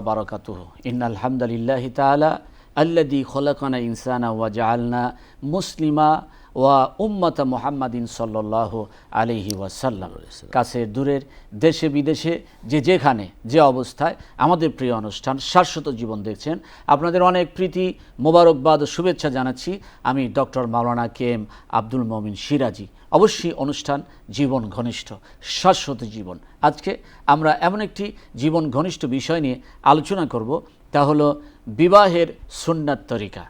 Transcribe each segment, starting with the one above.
বারকাতুহ ইনসানা ওয়া জাআলনা মুসলিমা ওয়া উম্মাতা কাছে দূরের, দেশে বিদেশে, যে যেখানে, যে অবস্থায় আমাদের প্রিয় অনুষ্ঠান শাশ্বত জীবন দেখছেন। আপনাদের অনেক প্রীতি, মোবারকবাদ ও শুভেচ্ছা জানাচ্ছি। আমি doctor Maulana K M Abdul Momin Siraji. অবশ্যই অনুষ্ঠান জীবন ঘনিষ্ঠ, শাশ্বত জীবন। আজকে আমরা এমন একটি জীবন ঘনিষ্ঠ বিষয় নিয়ে আলোচনা করব, তা হলো বিবাহের সুন্নাত তরিকা।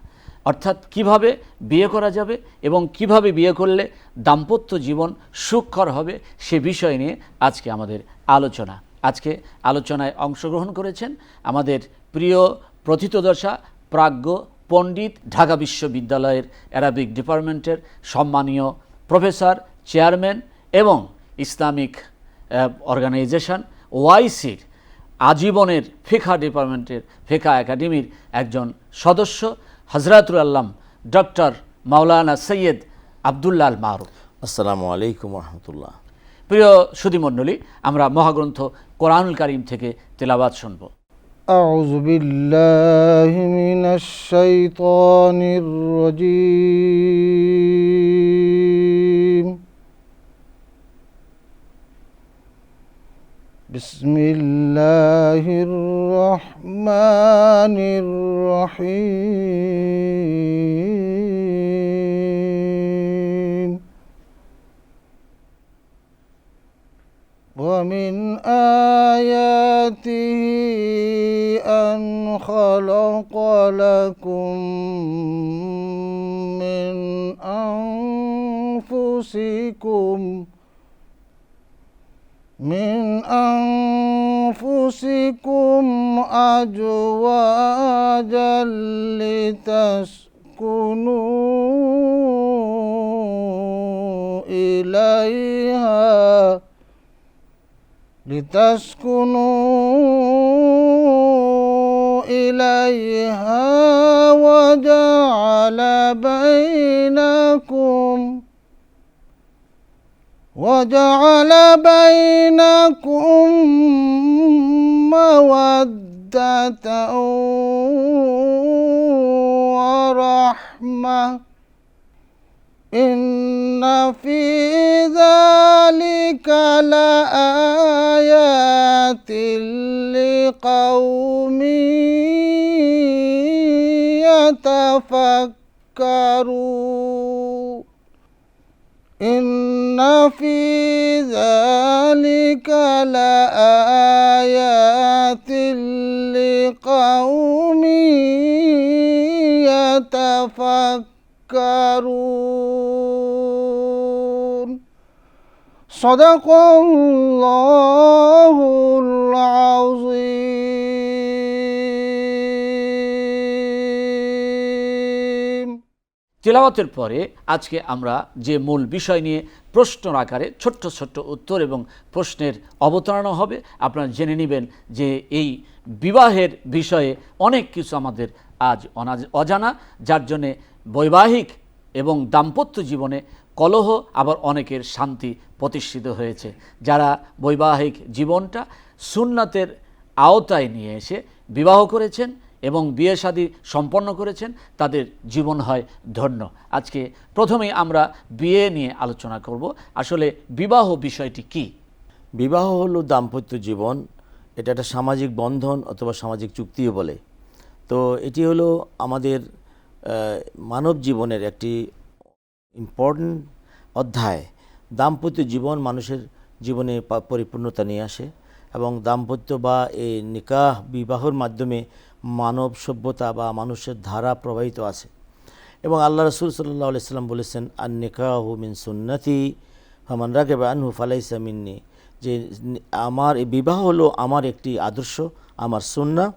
অর্থাৎ কীভাবে বিয়ে করা যাবে এবং কীভাবে বিয়ে করলে দাম্পত্য জীবন সুখকর হবে সে বিষয় নিয়ে আজকে আমাদের আলোচনা। আজকে আলোচনায় অংশগ্রহণ করেছেন আমাদের প্রিয় প্রথিতদশা প্রাজ্ঞ পণ্ডিত ঢাকা বিশ্ববিদ্যালয়ের অ্যারাবিক ডিপার্টমেন্টের সম্মানীয় প্রফেসর চেয়ারম্যান এবং ইসলামিক অর্গানাইজেশন ওয়াইসির আজীবনের ফিখা ডিপার্টমেন্টের ফিখা একাডেমির একজন সদস্য হজরতুল আল্লাম ডক্টর মাওলানা সৈয়দ আবদুল্লাহ আল মারুফ আসসালামু আলাইকুম রহমতুল্লাহ প্রিয় সুধীমণ্ডলী আমরা মহাগ্রন্থ কোরআনুল কারিম থেকে তেলাবাদ শুনব أعوذ بالله من الشيطان الرجيم بسم الله الرحمن الرحيم. ومن آياته أن خلق لكم من أنفسكم من أنفسكم أزواجا لتسكنوا إليها لتسكنوا إليها وجعل بينكم وجعل بينكم مودة ورحمة. إن في ذلك لآيات لقوم يتفكرون. إن في ذلك لآيات لقوم يتفكرون. صدق الله العظيم. তেলাওয়াতের পরে আজকে আমরা যে মূল বিষয় নিয়ে প্রশ্ন আকারে ছোট্ট ছোট্ট উত্তর এবং প্রশ্নের অবতারণা হবে, আপনারা জেনে নেবেন যে এই বিবাহের বিষয়ে অনেক কিছু আমাদের আজ অজানা, যার জন্যে বৈবাহিক এবং দাম্পত্য জীবনে কলহ, আবার অনেকের শান্তি প্রতিষ্ঠিত হয়েছে। যারা বৈবাহিক জীবনটা সুন্নাতের আওতায় নিয়ে এসে বিবাহ করেছেন এবং বিয়ে শাদী সম্পন্ন করেছেন, তাদের জীবন হয় ধন্য। আজকে প্রথমেই আমরা বিয়ে নিয়ে আলোচনা করব। আসলে বিবাহ বিষয়টি কি? বিবাহ হলো দাম্পত্য জীবন, এটা একটা সামাজিক বন্ধন অথবা সামাজিক চুক্তিও বলে। তো এটি হলো আমাদের মানব জীবনের একটি ইম্পর্ট্যান্ট অধ্যায়। দাম্পত্য জীবন মানুষের জীবনে পরিপূর্ণতা নিয়ে আসে এবং দাম্পত্য বা এই নিকাহ, বিবাহর মাধ্যমে মানব সভ্যতা বা মানুষের ধারা প্রবাহিত আছে। এবং আল্লাহ রসুল সাল্লাহ আলাইসাল্লাম বলেছেন আর নিকাহু মিন সুন্নতি হামান রাগে বা আনহু ফালাইসা মিন্নি। যে আমার এই বিবাহ হলো আমার একটি আদর্শ, আমার সুন্না,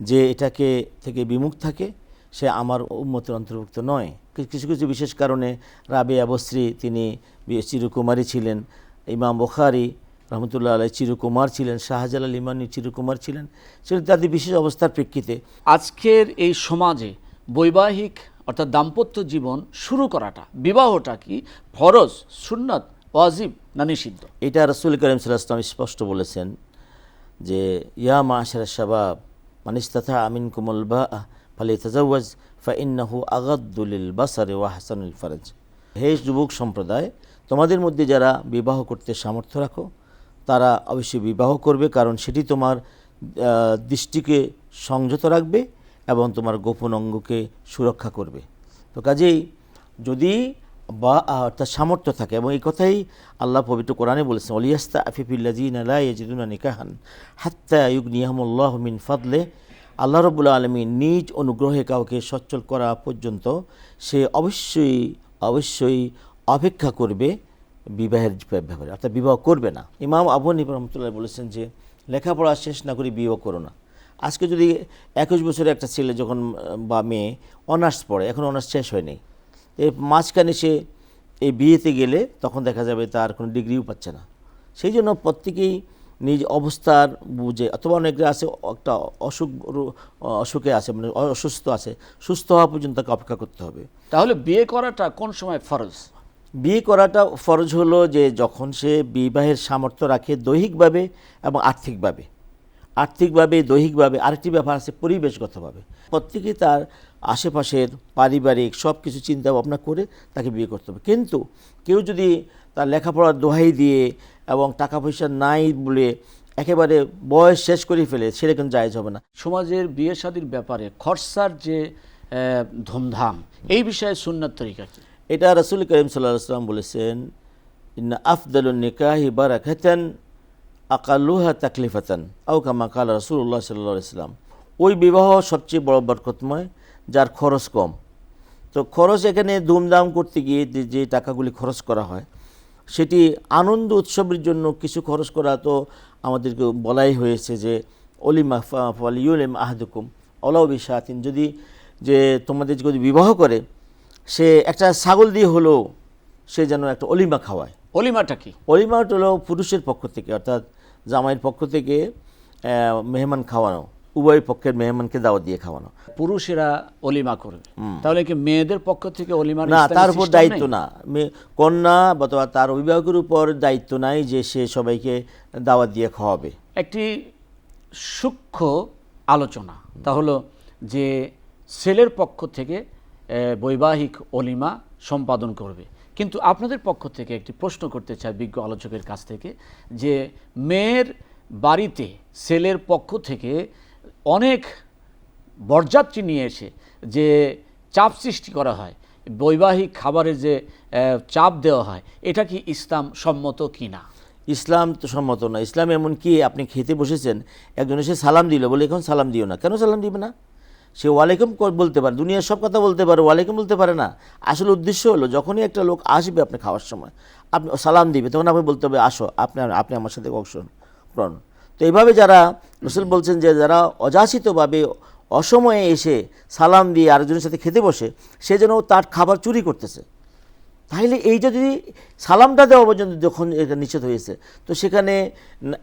যে এটাকে থেকে বিমুখ থাকে, সে আমার উম্মতের অন্তর্ভুক্ত নয়। কিছু কিছু বিশেষ কারণে রাবে আবশ্রী তিনি চিরকুমারী ছিলেন। ইমাম বখারি রহমতুল্লাহ আলাই চিরকুমার ছিলেন, শাহজালাল ইমানি চিরকুমার ছিলেন। সেটা তাদের বিশেষ অবস্থার প্রেক্ষিতে আজকের এই সমাজে বৈবাহিক অর্থাৎ দাম্পত্য জীবন শুরু করাটা, বিবাহটা কি ফরজ, সুন্নত, ওয়াজিব না নিষিদ্ধ? এটা রসুল করিম সাল্লাম স্পষ্ট বলেছেন যে, ইয়া মা আশার শাবাব তথা আমিন কুমল বা ফালি তাজাওয়াজ ফা ইন্নাহু আগাদ্দুলিল বাসারে ওয়া হাসানুল ফারাজ। হে যুবক সম্প্রদায়, তোমাদের মধ্যে যারা বিবাহ করতে সামর্থ্য রাখো তারা অবশ্যই বিবাহ করবে, কারণ সেটি তোমার দৃষ্টিকে সংযত রাখবে এবং তোমার গোপন অঙ্গকে সুরক্ষা করবে। তো কাজেই যদি বা তার সামর্থ্য থাকে, এবং এই কথাই আল্লাহ পবিত্র কোরআনে বলেছেন অলিয়াস্তা আফিফিল্লাজিন নিকাহান হাত্তা ইউগনিয়াহুল্লাহ মিন ফাদলে। আল্লাহ রবুল্লা আলমী নিজ অনুগ্রহে কাউকে সচ্ছল করা পর্যন্ত সে অবশ্যই অবশ্যই অপেক্ষা করবে বিবাহের ব্যাপারে, অর্থাৎ বিবাহ করবে না। ইমাম আবু হানিফা রহমতুল্লাহ বলেছেন যে, লেখাপড়া শেষ না করে বিবাহ করো না। আজকে যদি একুশ বছরের একটা ছেলে যখন, বা মেয়ে অনার্স পড়ে, এখন অনার্স শেষ হয়নি এর মাঝখানে সে এই বিয়েতে গেলে তখন দেখা যাবে তার কোনো ডিগ্রিও পাচ্ছে না। সেই জন্য প্রত্যেকেই নিজ অবস্থার বুঝে, অথবা অনেকরা আছে, একটা অসুখ, অসুখে আছে মানে অসুস্থ আছে, সুস্থ হওয়া পর্যন্ত তাকে অপেক্ষা করতে হবে। তাহলে বিয়ে করাটা কোন সময় ফরজ? বিয়ে করাটা ফরজ হলো যে যখন সে বিবাহের সামর্থ্য রাখে দৈহিকভাবে এবং আর্থিকভাবে। আর্থিকভাবে, দৈহিকভাবে আরেকটি ব্যাপার আছে পরিবেশগতভাবে। প্রত্যেকে তার আশেপাশের পারিবারিক সব কিছু চিন্তা ভাবনা করে তাকে বিয়ে করতে হবে। কিন্তু কেউ যদি তার লেখাপড়ার দোহাই দিয়ে এবং টাকা পয়সা নাই বলে একেবারে বয়স শেষ করে ফেলে, সেটা কিন্তু জায়জ হবে না। সমাজের বিয়ে শাদীর ব্যাপারে খরচার যে ধুমধাম, এই বিষয়ে সুন্নাত তরিকা কি? এটা রসুল করিম সাল্লাম বলেছেন, ইন্না আফদালুন নিকাহি বারাকাতান আকালুহা তাকলিফাতান আও কামা কাল রসুল্লাহ সাল্লাহ ইসলাম ওই বিবাহ সবচেয়ে বড় বরকতময়, যার খরচ কম। তো খরচ এখানে ধুমধাম করতে গিয়ে যে টাকাগুলি খরচ করা হয়, সেটি আনন্দ উৎসবের জন্য কিছু খরচ করা তো আমাদেরকে বলাই হয়েছে যে অলিমা ফলিউলিম আহাদুকুম, অলাউ বিশাতিন যদি যে তোমাদের যদি বিবাহ করে সে একটা ছাগল দিয়ে হলো সে যেন একটা অলিমা খাওয়ায়। অলিমাটা কি? অলিমাটা হলো পুরুষের পক্ষ থেকে অর্থাৎ জামাইয়ের পক্ষ থেকে মেহমান খাওয়ানো উভয় পক্ষের মেহমানকে দাওয়াত দিয়ে খাওয়ানো। পুরুষেরা অলিমা করবে। তাহলে কি মেয়েদের পক্ষ থেকে অলিমা না তার উপর দায়িত্ব না। মেয়ে- কন্যা অথবা তার অভিভাবকের উপর দায়িত্ব নাই যে সে সবাইকে দাওয়াত দিয়ে খাওয়াবে। একটি সূক্ষ্ম আলোচনা। তা হলো যে ছেলের পক্ষ থেকে বৈবাহিক অলিমা সম্পাদন করবে। কিন্তু আপনাদের পক্ষ থেকে একটি প্রশ্ন করতে চাই বিজ্ঞ আলোচকের কাছ থেকে যে মেয়ের বাড়িতে ছেলের পক্ষ থেকে অনেক বরযাত্রী নিয়ে এসে যে চাপ সৃষ্টি করা হয়, বৈবাহিক খাবারের যে চাপ দেওয়া হয়, এটা কি ইসলাম সম্মত কি না? ইসলাম তো সম্মত না। ইসলাম এমন কি আপনি খেতে বসেছেন, একজন এসে সালাম দিল বলে এখন সালাম দিও না। কেন সালাম দিবে না? সে ওয়ালাইকুম বলতে পারে, দুনিয়ার সব কথা বলতে পারে, ওয়ালাইকুম বলতে পারে না। আসলে উদ্দেশ্য হলো, যখনই একটা লোক আসবে আপনি খাওয়ার সময়, আপনি সালাম দিবে, তখন আপনি বলতে হবে, আসো, আপনি আপনি আমার সাথে অংশগ্রহণ তো এইভাবে যারা রসুল বলছেন যে, যারা অযাচিতভাবে অসময়ে এসে সালাম দিয়ে আরেকজনের সাথে খেতে বসে, সে যেন তার খাবার চুরি করতেছে। তাহলে এইটা যদি সালামটা দেওয়া পর্যন্ত যখন এটা নিষেধ হয়েছে, তো সেখানে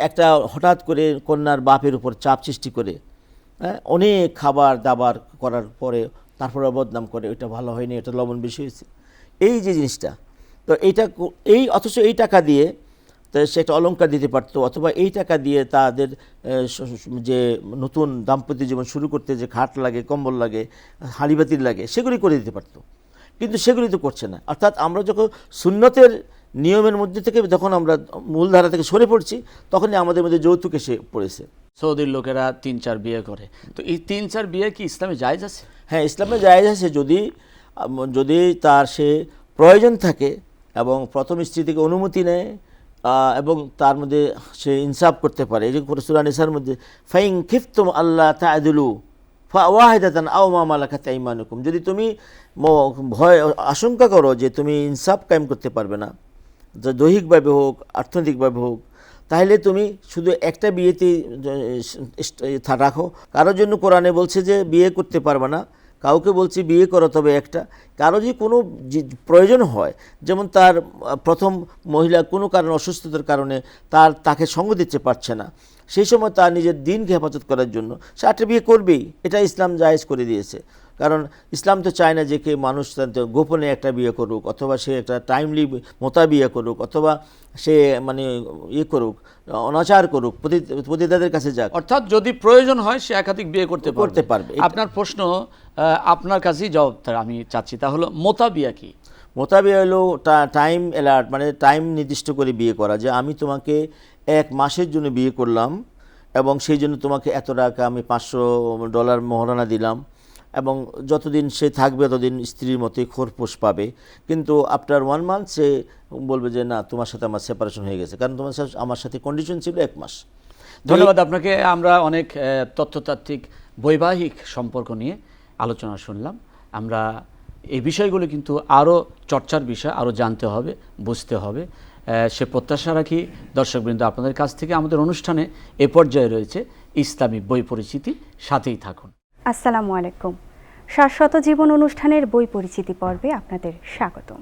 একটা হঠাৎ করে কন্যার বাপের উপর চাপ সৃষ্টি করে অনেক খাবার দাবার করার পরে তারপরে বদনাম করে ওইটা ভালো হয়নি, এটা লবণ বেশি হয়েছে। এই যে জিনিসটা, তো এইটা এই অথচ এই টাকা দিয়ে তো সে একটা অলঙ্কার দিতে পারতো, অথবা এই টাকা দিয়ে তাদের যে নতুন দাম্পত্য জীবন শুরু করতে যে খাট লাগে, কম্বল লাগে হাঁড়িবাতির লাগে, সেগুলি করে দিতে পারতো। কিন্তু সেগুলি তো করছে না। অর্থাৎ আমরা যখন সুন্নতের নিয়মের মধ্যে থেকে যখন আমরা মূলধারা থেকে সরে পড়ছি তখনই আমাদের মধ্যে যৌতুক এসে পড়েছে। সৌদির লোকেরা তিন চার বিয়ে করে। তো এই তিন চার বিয়ে কি ইসলামে জায়েজ আছে? হ্যাঁ ইসলামে জায়েজ আছে যদি যদি তার সে প্রয়োজন থাকে এবং প্রথম স্ত্রী থেকে অনুমতি নেয় এবং তার মধ্যে সে ইনসাফ করতে পারে। এই যে সুরান ইসার মধ্যে ফাইং খিফতুম আল্লাহ তাদুলু ওয়াহেদাতান আও মা মালাকাত আইমানুকুম। যদি তুমি ভয় আশঙ্কা করো যে তুমি ইনসাফ কায়েম করতে পারবে না দৈহিকভাবে হোক অর্থনৈতিকভাবে হোক, তাহলে তুমি শুধু একটা বিয়েতে রাখো। কারোর জন্য কোরআনে বলছে যে বিয়ে করতে পারবে না। কাউকে বলছে বিয়ে করো তবে একটা। কারও যদি কোনো প্রয়োজন হয়, যেমন তার প্রথম মহিলা কোনো কারণে অসুস্থতার কারণে তার, তাকে সঙ্গ দিতে পারছে না, সেই সময় তার নিজের দিনকে হেফাজত করার জন্য। সে একটা বিয়ে করবেই। এটা ইসলাম জায়েজ করে দিয়েছে। কারণ ইসলাম তো চায় না যে কে মানুষ গোপনে একটা বিয়ে করুক অথবা সে একটা টাইমলি মোতা বিয়ে করুক অথবা সে মানে ইয়ে করুক অনাচার করুক পতি- পতিতাদের কাছে যাক। অর্থাৎ যদি প্রয়োজন হয় সে একাধিক বিয়ে করতে করতে পারবে। আপনার প্রশ্ন আপনার কাছেই জবাব আমি চাচ্ছি। তা হলো মোতাবিয়া কি? মোতাবিয়া হলো টাইম অ্যালার্ট মানে টাইম নির্দিষ্ট করে বিয়ে করা যে আমি তোমাকে এক মাসের জন্য বিয়ে করলাম এবং সেই জন্য তোমাকে এত টাকা আমি পাঁচশো ডলার মহারণা দিলাম। এবং যতদিন সে থাকবে, ততদিন স্ত্রীর মতোই খোরপোষ পাবে। কিন্তু আফটার ওয়ান মান্থ সে বলবে যে, না, তোমার সাথে আমার সেপারেশন হয়ে গেছে। কারণ তোমার সাথে, আমার সাথে কন্ডিশন ছিল এক মাস। ধন্যবাদ আপনাকে। আমরা অনেক তথ্যতাত্ত্বিক, বৈবাহিক সম্পর্ক নিয়ে আলোচনা শুনলাম। আমরা এই বিষয়গুলো কিন্তু আরও চর্চার বিষয়, আরও জানতে হবে, বুঝতে হবে। সে প্রত্যাশা রাখি দর্শকবৃন্দ আপনাদের কাছ থেকে আমাদের অনুষ্ঠানে এ পর্যায়ে রয়েছে ইসলামী বই পরিচিতি। সাথেই থাকুন। আসসালামু আলাইকুম। শাশ্বত জীবন অনুষ্ঠানের বই পরিচিতি পর্বে আপনাদের স্বাগতম।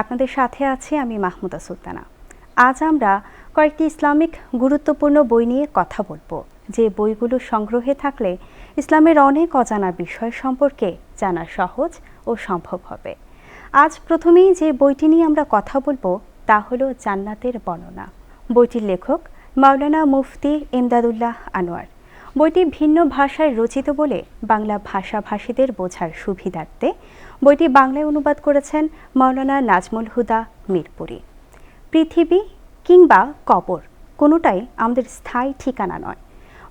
আপনাদের সাথে আছি আমি মাহমুদা সুলতানা। আজ আমরা কয়েকটি ইসলামিক গুরুত্বপূর্ণ বই নিয়ে কথা বলব। যে বইগুলো সংগ্রহে থাকলে ইসলামের অনেক অজানা বিষয় সম্পর্কে জানা সহজ ও সম্ভব হবে। আজ প্রথমেই যে বইটি নিয়ে আমরা কথা বলব তা হলো জান্নাতের বর্ণনা। বইটির লেখক মাওলানা মুফতি ইমদাদুল্লাহ আনোয়ার। বইটি ভিন্ন ভাষায় রচিত বলে বাংলা ভাষাভাষীদের বোঝার সুবিধার্থে বইটি বাংলায় অনুবাদ করেছেন মাওলানা নাজমুল হুদা মিরপুরি। পৃথিবী কিংবা কবর কোনোটাই আমাদের স্থায়ী ঠিকানা নয়,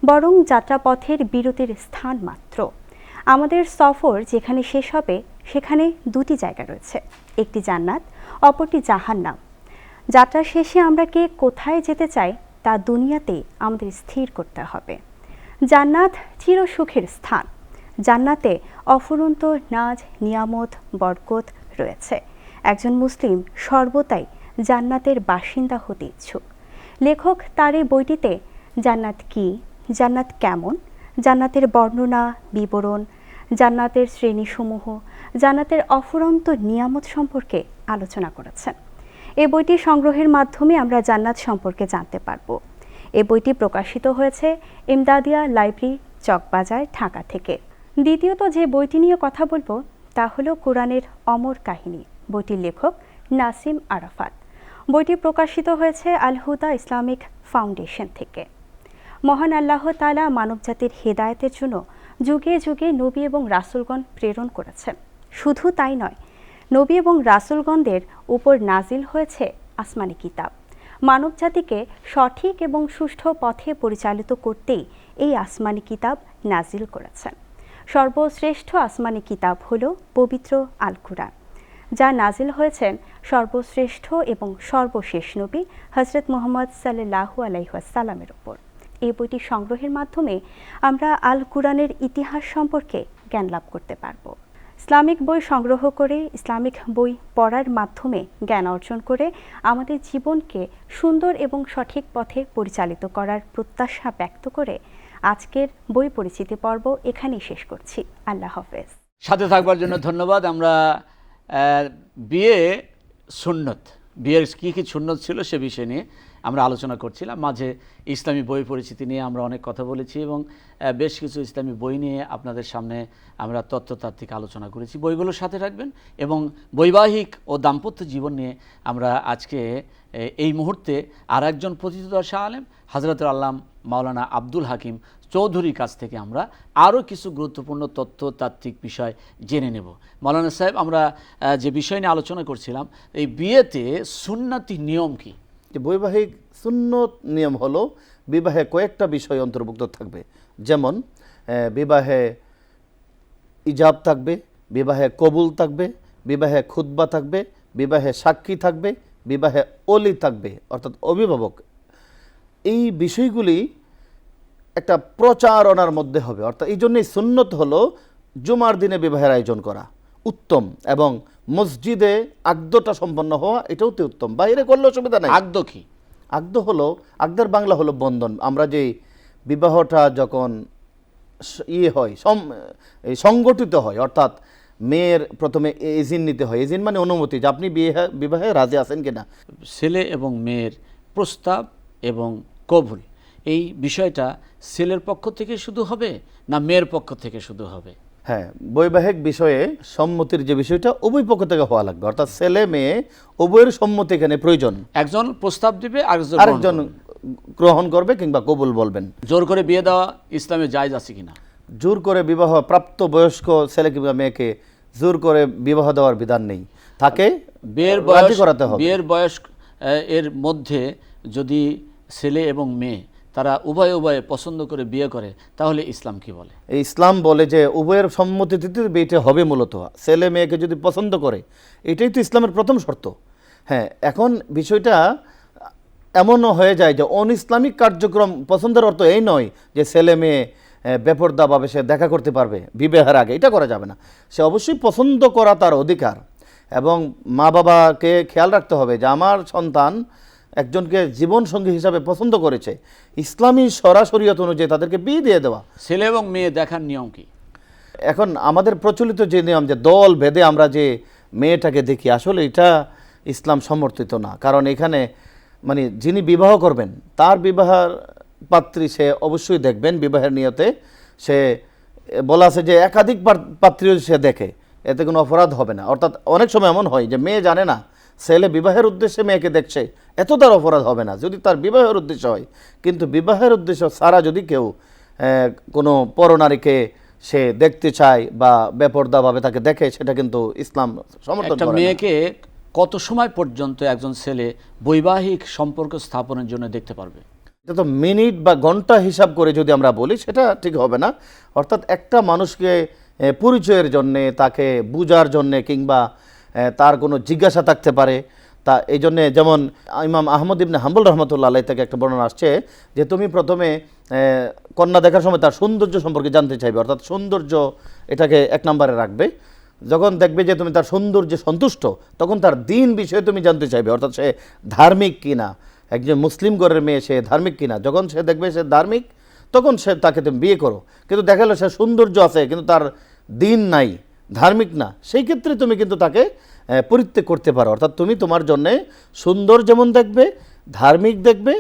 বরং যাত্রাপথের বিরতির স্থান মাত্র। আমাদের সফর যেখানে শেষ হবে, সেখানে দুটি জায়গা রয়েছে। একটি জান্নাত, অপরটি জাহান্নাম। যাত্রা শেষে আমরা কে কোথায় যেতে চাই, তা দুনিয়াতে আমাদের স্থির করতে হবে। জান্নাত চিরসুখের স্থান। জান্নাতে অফুরন্ত নাজ, নিয়ামত, বরকত রয়েছে। একজন মুসলিম সর্বদাই জান্নাতের বাসিন্দা হতে ইচ্ছুক। লেখক তার এই বইটিতে, জান্নাত কি, জান্নাত কেমন, জান্নাতের বর্ণনা, বিবরণ, জান্নাতের শ্রেণীসমূহ, জান্নাতের অফুরন্ত নিয়ামত সম্পর্কে আলোচনা করেছেন। এই বইটি সংগ্রহের মাধ্যমে আমরা জান্নাত সম্পর্কে জানতে পারব। এই বইটি প্রকাশিত হয়েছে ইমদাদিয়া লাইব্রেরি, চকবাজার, ঢাকা থেকে। দ্বিতীয়ত যে বইটি নিয়ে কথা বলব, তা হলো কোরআনের অমর কাহিনী। বইটির লেখক নাসিম আরাফাত। বইটি প্রকাশিত হয়েছে আলহুদা ইসলামিক ফাউন্ডেশন থেকে। মহান আল্লাহ তালা মানবজাতির হেদায়েতের জন্য যুগে যুগে নবী এবং রাসুলগণ প্রেরণ করেছেন। শুধু তাই নয়, নবী এবং রাসুলগণদের উপর নাজিল হয়েছে আসমানি কিতাব। মানবজাতিকে সঠিক এবং সুষ্ঠু পথে পরিচালিত করতেই এই আসমানি কিতাব নাজিল করেছেন। সর্বশ্রেষ্ঠ আসমানি কিতাব হল পবিত্র আল কুরআন যা নাজিল হয়েছেন সর্বশ্রেষ্ঠ এবং সর্বশেষ নবী হজরত মোহাম্মদ সাল্লাহু আলাইসাল্লামের ওপর এই বইটি সংগ্রহের মাধ্যমে আমরা আল কুরআনের ইতিহাস সম্পর্কে জ্ঞান লাভ করতে পারব। ইসলামিক বই সংগ্রহ করে ইসলামিক বই পড়ার মাধ্যমে জ্ঞান অর্জন করে আমাদের জীবনকে সুন্দর এবং সঠিক পথে পরিচালিত করার প্রত্যাশা ব্যক্ত করে আজকের বই পরিচিতি পর্ব এখানেই শেষ করছি। আল্লাহ হাফেজ। সাথে থাকবার জন্য ধন্যবাদ। আমরা বিয়ে সুন্নত। বিয়ের কী কী সুন্নত ছিল সে বিষয় নিয়ে। আমরা আলোচনা করছিলাম। মাঝে ইসলামী বই পরিচিতি নিয়ে আমরা অনেক কথা বলেছি এবং বেশ কিছু ইসলামী বই নিয়ে আপনাদের সামনে আমরা তত্ত্বতাত্ত্বিক আলোচনা করেছি। বইগুলোর সাথে রাখবেন এবং বৈবাহিক ও দাম্পত্য জীবন নিয়ে আমরা আজকে এই মুহূর্তে আর একজন প্রতিদর্শা আলেম হাজরত আল্লাম মাওলানা আব্দুল হাকিম চৌধুরীর কাছ থেকে আমরা আরও কিছু গুরুত্বপূর্ণ তথ্যতাত্ত্বিক বিষয় জেনে নেব। মৌলানা সাহেব, আমরা যে বিষয় নিয়ে আলোচনা করছিলাম, এই বিয়েতে সুন্নাতি নিয়ম কি? যে বৈবাহিক সুন্নত নিয়ম হলো বিবাহে কয়েকটা বিষয় অন্তর্ভুক্ত থাকবে। যেমন বিবাহে ইজাব থাকবে, বিবাহে কবুল থাকবে, বিবাহে খুতবা থাকবে, বিবাহে সাক্ষী থাকবে, বিবাহে অলি থাকবে, অর্থাৎ অভিভাবক। এই বিষয়গুলি একটা প্রচারণার মধ্যে হবে। অর্থাৎ এই জন্যই সুন্নত হলো জুমার দিনে বিবাহের আয়োজন করা। উত্তম এবং মসজিদে আগদটা সম্পন্ন হওয়া এটাও তো উত্তম। বাইরে করলে অসুবিধা নাই। আগদ কি? আগদ হলো আগদার বাংলা হলো বন্ধন। আমরা যে বিবাহটা যখন ইয়ে হয় সংগঠিত হয় অর্থাৎ মেয়ের প্রথমে এজিন নিতে হয়। এজিন মানে অনুমতি যে আপনি বিয়ে বিবাহে রাজি আছেন কিনা। ছেলে এবং মেয়ের প্রস্তাব এবং কবুল এই বিষয়টা ছেলের পক্ষ থেকে শুধু হবে না মেয়ের পক্ষ থেকে শুধু হবে? হ্যাঁ বৈবাহিক বিষয়ে সম্মতির যে বিষয়টা উভয় পক্ষ থেকে হওয়া লাগবে। অর্থাৎ ছেলে মেয়ে উভয়ের সম্মতি এখানে প্রয়োজন। একজন প্রস্তাব দিবে আরেকজন গ্রহণ করবে। কিংবা কবুল বলবেন। জোর করে বিয়ে দেওয়া ইসলামে জায়েজ আছে কিনা? জোর করে বিবাহ প্রাপ্ত বয়স্ক ছেলে কিংবা মেয়েকে জোর করে বিবাহ দেওয়ার বিধান নেই। তাকে বিয়ের বয়স করাতে হবে। বিয়ের বয়স এর মধ্যে যদি ছেলে এবং মেয়ে তারা উভয় উভয়ে পছন্দ করে, বিয়ে করে, তাহলে ইসলাম কি বলে? এই ইসলাম বলে যে উভয়ের সম্মতিতে বিয়েটা হবে মূলত। ছেলে মেয়েকে যদি পছন্দ করে, এটাই তো ইসলামের প্রথম শর্ত। হ্যাঁ এখন বিষয়টা এমনও হয়ে যায় যে অন ইসলামিক কার্যক্রম পছন্দের অর্থ এই নয় যে ছেলে মেয়ে বেপরদাভাবে সে দেখা করতে পারবে, বিবাহের আগে, এটা করা যাবে না। সে অবশ্যই পছন্দ করা তার অধিকার। এবং মা বাবাকে খেয়াল রাখতে হবে যে আমার সন্তান একজনকে জীবনসঙ্গী হিসাবে পছন্দ করেছে ইসলামী সরাসরিয়ত অনুযায়ী তাদেরকে বিয়ে দিয়ে দেওয়া। ছেলে এবং মেয়ে দেখার নিয়ম কি? এখন আমাদের প্রচলিত যে নিয়ম যে দল ভেদে আমরা যে মেয়েটাকে দেখি আসলে এটা ইসলাম সমর্থিত না। কারণ এখানে মানে যিনি বিবাহ করবেন তার বিবাহের পাত্রী সে অবশ্যই দেখবেন বিবাহের নিয়তে সে বলা আছে যে একাধিক পাত্রীও সে দেখে। এতে কোনো অপরাধ হবে না। অর্থাৎ অনেক সময় এমন হয় যে মেয়ে জানে না ছেলে বিবাহের উদ্দেশ্যে মেয়েকে দেখছে এত তার অপরাধ হবে না। যদি তার বিবাহের উদ্দেশ্য হয় কিন্তু বিবাহের উদ্দেশ্য ছাড়া যদি কেউ কোনো পরনারীকে সে দেখতে চায় বা বেপরদাভাবে তাকে দেখে সেটা কিন্তু ইসলাম সমর্থন করে মেয়েকে কত সময় পর্যন্ত একজন ছেলে বৈবাহিক সম্পর্ক স্থাপনের জন্য দেখতে পারবে? এটা তো মিনিট বা ঘণ্টা হিসাব করে যদি আমরা বলি সেটা ঠিক হবে না। অর্থাৎ একটা মানুষকে পরিচয়ের জন্যে তাকে বুঝার জন্যে কিংবা তার কোনো জিজ্ঞাসা থাকতে পারে। তা এই জন্যে যেমন ইমাম আহমদ ইবনে হাম্বুল রহমতুল্লাহ আলাই থেকে একটা বর্ণনা আসছে যে, তুমি প্রথমে কন্যা দেখার সময় তার সৌন্দর্য সম্পর্কে জানতে চাইবে। অর্থাৎ সৌন্দর্য এটাকে এক নম্বরে রাখবে। যখন দেখবে যে, তুমি তার সৌন্দর্যে সন্তুষ্ট, তখন তার দিন বিষয়ে তুমি জানতে চাইবে, অর্থাৎ সে ধার্মিক কিনা। একজন মুসলিম ঘরের মেয়ে, সে ধার্মিক কিনা? যখন সে দেখবে সে ধার্মিক, তখন সে তাকে তুমি বিয়ে করো। কিন্তু দেখা গেলো সে সৌন্দর্য আছে, কিন্তু তার দিন নাই। ধার্মিক না সেই ক্ষেত্রে তুমি কিন্তু তাকে পরিত্যাগ করতে পারো। অর্থাৎ তুমি তোমার জন্যে সুন্দর যেমন দেখবে ধার্মিক দেখবে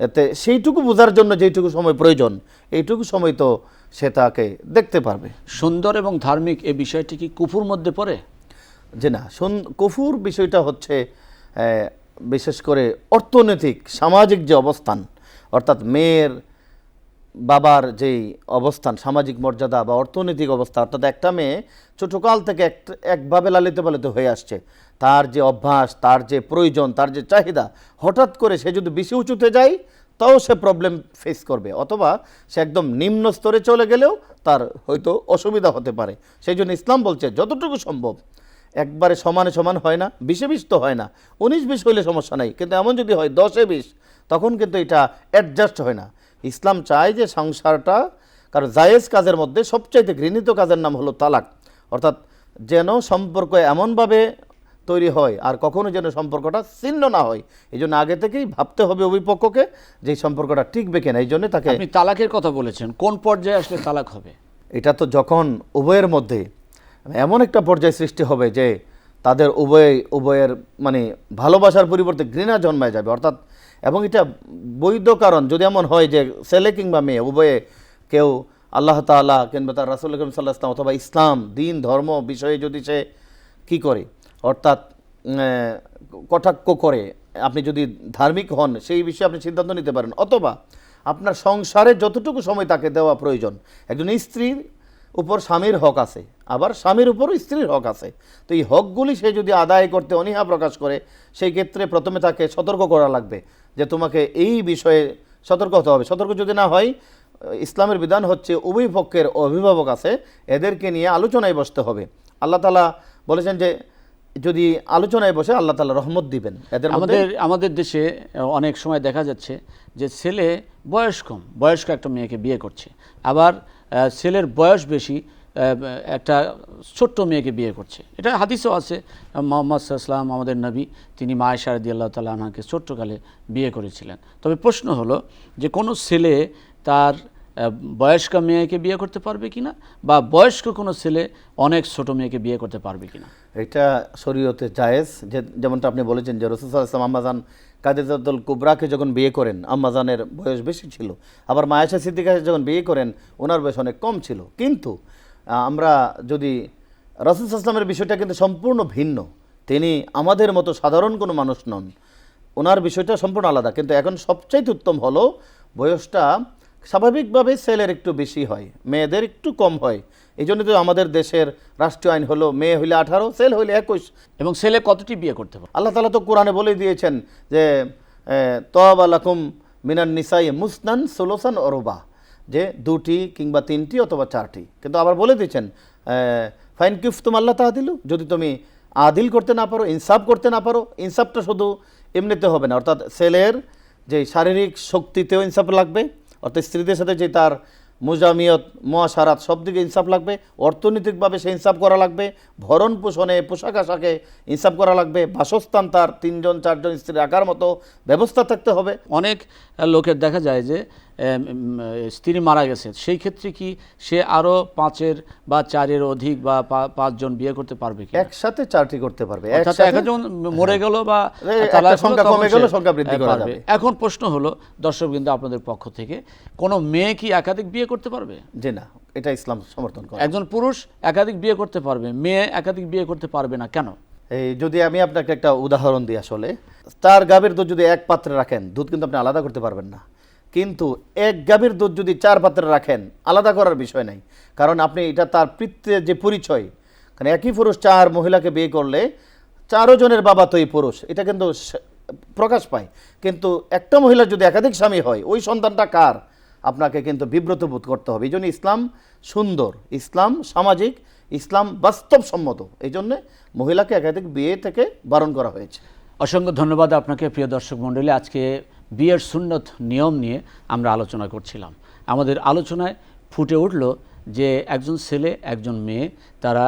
এতে সেইটুকু বোঝার জন্য যেইটুকু সময় প্রয়োজন এইটুকু সময় তো সে তাকে দেখতে পারবে। সুন্দর এবং ধার্মিক এই বিষয়টি কি কুফুর মধ্যে পড়ে? যে না কুফুর বিষয়টা হচ্ছে বিশেষ করে অর্থনৈতিক সামাজিক যে অবস্থান অর্থাৎ মেয়ের বাবার যেই অবস্থান, সামাজিক মর্যাদা বা অর্থনৈতিক অবস্থা, অর্থাৎ একটা মেয়ে ছোটকাল থেকে এক একভাবে লালিত পালিত হয়ে আসছে। তার যে অভ্যাস, তার যে প্রয়োজন, তার যে চাহিদা, হঠাৎ করে সে যদি বেশি উঁচুতে যায়, তাও সে প্রবলেম ফেস করবে। অথবা সে একদম নিম্ন স্তরে চলে গেলেও তার হয়তো অসুবিধা হতে পারে। সেই জন্য ইসলাম বলছে, যতটুকু সম্ভব, একবারে সমানে সমান হয় না, বিশে বিশ তো হয় না, উনিশ বিশ হইলে সমস্যা নাই। কিন্তু এমন যদি হয়, দশে বিশ, তখন কিন্তু এটা অ্যাডজাস্ট হয় না। ইসলাম চায় যে সংসারটা কারণ জায়েজ কাজের মধ্যে সবচাইতে ঘৃণিত কাজের নাম হলো তালাক। অর্থাৎ যেন সম্পর্ক এমনভাবে তৈরি হয় আর কখনো যেন সম্পর্কটা ছিন্ন না হয়। এই জন্য আগে থেকেই ভাবতে হবে অভিপক্ষকে যে এই সম্পর্কটা টিকবে কিনা। এই জন্য তাকে আপনি তালাকের কথা বলেছেন কোন পর্যায়ে আসলে তালাক হবে? এটা তো যখন উভয়ের মধ্যে এমন একটা পর্যায় সৃষ্টি হবে যে তাদের উভয় উভয়ের মানে ভালোবাসার পরিবর্তে ঘৃণা জন্মায় যাবে। অর্থাৎ এবং এটা বৈধ কারণ। যদি এমন হয় যে ছেলে কিংবা মেয়ে, উভয়ে কেউ আল্লাহ তাআলা কিংবা তার রাসুল সাল্লাহ ইসলাম অথবা ইসলাম, দিন, ধর্ম বিষয়ে যদি সে কী করে, অর্থাৎ কটাক্ষ করে, আপনি যদি ধার্মিক হন, সেই বিষয়ে আপনি সিদ্ধান্ত নিতে পারেন। অথবা আপনার সংসারে যতটুকু সময় তাকে দেওয়া প্রয়োজন, একজন স্ত্রীর উপর স্বামীর হক আছে, আবার স্বামীর উপরও স্ত্রীর হক আছে। তো এই হকগুলি সে যদি আদায় করতে অনীহা প্রকাশ করে, সেই ক্ষেত্রে প্রথমে তাকে সতর্ক করা লাগবে। যে তোমাকে এই বিষয়ে সতর্ক হতে হবে। সতর্ক যদি না হয়, ইসলামের বিধান হচ্ছে উভয় পক্ষের অভিভাবক আছে, এদেরকে নিয়ে আলোচনায় বসতে হবে। আল্লাহ তালা বলেছেন যে, যদি আলোচনায় বসে আল্লাহ তালা রহমত দিবেন। এদের আমাদের আমাদের দেশে অনেক সময় দেখা যাচ্ছে যে ছেলে বয়স কম, বয়স্ক একটা মেয়েকে বিয়ে করছে। আবার ছেলের বয়স বেশি একটা ছোট্ট মেয়েকে বিয়ে করছে। এটা হাদিসও আছে। মোহাম্মদ সাল্লাম আমাদের নবী, তিনি মায়েশা রদি আল্লাহ তালা আনহাকে ছোট্টকালে বিয়ে করেছিলেন। তবে প্রশ্ন হলো যে কোনো ছেলে তার বয়স্ক মেয়েকে বিয়ে করতে পারবে কি না বা বয়স্ক কোনো ছেলে অনেক ছোট মেয়েকে বিয়ে করতে পারবে কিনা? এটা শরীয়তে জায়েজ। যে, যেমনটা আপনি বলেছেন যে রসুল ইসলাম আম্মাজান কাদিজাতুল কুবরাকে যখন বিয়ে করেন, আম্মাজানের বয়স বেশি ছিল। আবার মায়েশা সিদ্দিকা যখন বিয়ে করেন, ওনার বয়স অনেক কম ছিল। কিন্তু আমরা যদি রাসুল আসলামের বিষয়টা কিন্তু সম্পূর্ণ ভিন্ন। তিনি আমাদের মতো সাধারণ কোনো মানুষ নন। ওনার বিষয়টা সম্পূর্ণ আলাদা। কিন্তু এখন সবচাইতে উত্তম হলো বয়সটা স্বাভাবিকভাবে ছেলের একটু বেশি হয় মেয়েদের একটু কম হয়। এই জন্য তো আমাদের দেশের রাষ্ট্রীয় আইন হলো মেয়ে হইলে আঠারো ছেলে হইলে একুশ। এবং ছেলে কতটি বিয়ে করতে পারে? আল্লাহ তালা তো কোরআনে বলে দিয়েছেন যে তব আলাকুম মিনান নিসাই মুসনান সোলোসান অরোবা। যে দুটি কিংবা তিনটি অথবা চারটি। কিন্তু আবার বলে দিয়েছেন ফাইন কিফ আল্লাহ তাহা দিল যদি তুমি আদিল করতে না পারো, ইনসাফ করতে না পারো, ইনসাফটা শুধু এমনিতে হবে না। অর্থাৎ ছেলের যে শারীরিক শক্তিতেও ইনসাফ লাগবে, অর্থাৎ স্ত্রীদের সাথে যে তার মুজামিয়ত মহাসারাত সব দিকে ইনসাফ লাগবে, অর্থনৈতিকভাবে সে ইনসাফ করা লাগবে, ভরণ পোষণে, পোশাক আশাকে ইনসাফ করা লাগবে, বাসস্থান তার তিনজন, চারজন স্ত্রী রাখার মতো ব্যবস্থা থাকতে হবে। অনেক লোকের দেখা যায় যে স্ত্রী মারা গেছে। সেই ক্ষেত্রে কি সে আরও পাঁচের বা চারের অধিক বা পাঁচজন বিয়ে করতে পারবে কি একসাথে চারটি করতে পারবে। একজন মরে গেল বা সংখ্যা কমে গেল, সংখ্যা বৃদ্ধি করা যাবে। এখন প্রশ্ন হলো দর্শক কিন্তু আপনাদের পক্ষ থেকে কোনো মেয়ে কি একাধিক বিয়ে করতে পারবে? যে না এটা ইসলাম সমর্থন করে। একজন পুরুষ একাধিক বিয়ে করতে পারবে মেয়ে একাধিক বিয়ে করতে পারবে না কেন? এই, যদি আমি আপনাকে একটা উদাহরণ দিই আসলে, তার গাভীর দুধ যদি এক পাত্রে রাখেন, দুধ কিন্তু আপনি আলাদা করতে পারবেন না। কিন্তু এক গাভীর দুধ যদি চার পাত্রে রাখেন, আলাদা করার বিষয় নাই। কারণ আপনি এটা তার পিতৃ যে পরিচয়, কারণ একই পুরুষ চার মহিলাকে বিয়ে করলে চারো জনের বাবা তো এই পুরুষ, এটা কিন্তু প্রকাশ পায়। কিন্তু একটা মহিলার যদি একাধিক স্বামী হয়, ওই সন্তানটা কার? আপনাকে কিন্তু বিব্রত বোধ করতে হবে। এই জন্য ইসলাম সুন্দর, ইসলাম সামাজিক ইসলাম বাস্তবসম্মত। এই জন্যে মহিলাকে একাধিক বিয়ে থেকে বারণ করা হয়েছে। অসংখ্য ধন্যবাদ আপনাকে, প্রিয় দর্শক মণ্ডলী। আজকে বিয়ের সুন্নত নিয়ম নিয়ে আমরা আলোচনা করছিলাম। আমাদের আলোচনায় ফুটে উঠল যে একজন ছেলে, একজন মেয়ে, তারা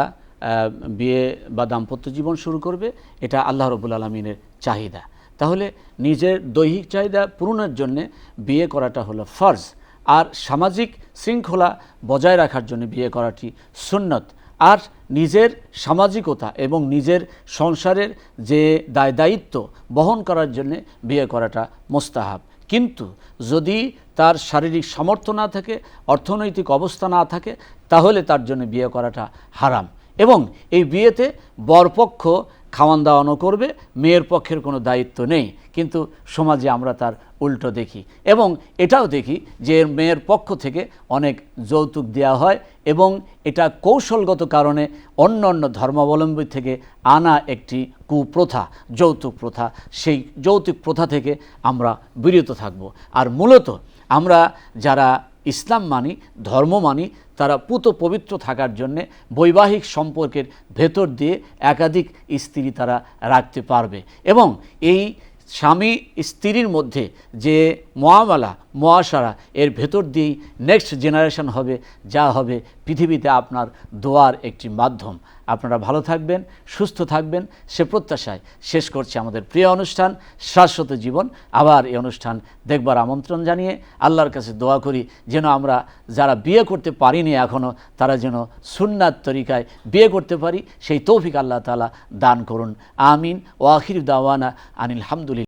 বিয়ে বা দাম্পত্য জীবন শুরু করবে। এটা আল্লাহ রবুল আলমিনের চাহিদা। তাহলে নিজের দৈহিক চাহিদা পূরণের জন্যে বিয়ে করাটা হলো ফর্জ। আর সামাজিক শৃঙ্খলা বজায় রাখার জন্য বিয়ে করাটি সুন্নত। আর নিজের সামাজিকতা এবং নিজের সংসারের যে দায় দায়িত্ব বহন করার জন্য বিয়ে করাটা মোস্তাহাব। কিন্তু যদি তার শারীরিক সামর্থ্য না থাকে, অর্থনৈতিক অবস্থা না থাকে, তাহলে তার জন্য বিয়ে করাটা হারাম। এবং এই বিয়েতে বরপক্ষ খাওয়ান দাওয়ানো করবে, মেয়ের পক্ষের কোনো দায়িত্ব নেই। কিন্তু সমাজে আমরা তার উল্টো দেখি। এবং এটাও দেখি যে মেয়ের পক্ষ থেকে অনেক যৌতুক দেওয়া হয় এবং এটা কৌশলগত কারণে অন্য অন্য ধর্মাবলম্বী থেকে আনা একটি কুপ্রথা, যৌতুক প্রথা। সেই যৌতুক প্রথা থেকে আমরা বিরত থাকব। আর মূলত আমরা যারা ইসলাম মানি, ধর্ম মানি, তারা পুত পবিত্র থাকার জন্যে বৈবাহিক সম্পর্কের ভেতর দিয়ে একাধিক স্ত্রী তারা রাখতে পারবে। এবং এই স্বামী স্ত্রীর মধ্যে যে মহামালা মহাসারা। এর ভেতর দিয়েই নেক্সট জেনারেশন হবে, যা হবে পৃথিবীতে আপনার দোয়ার একটি মাধ্যম। আপনারা ভালো থাকবেন, সুস্থ থাকবেন, সে প্রত্যাশায় শেষ করছে আমাদের প্রিয় অনুষ্ঠান, শাশ্বত জীবন। আবার এই অনুষ্ঠান দেখবার আমন্ত্রণ জানিয়ে আল্লাহর কাছে দোয়া করি, যেন আমরা যারা বিয়ে করতে পারিনি এখনও তারা যেন সুন্নাত তরিকায় বিয়ে করতে পারি। সেই তৌফিক আল্লাহ তালা দান করুন। আমিন। ও আখির দাওয়ানা আনিল হামদুলিল্লাহ।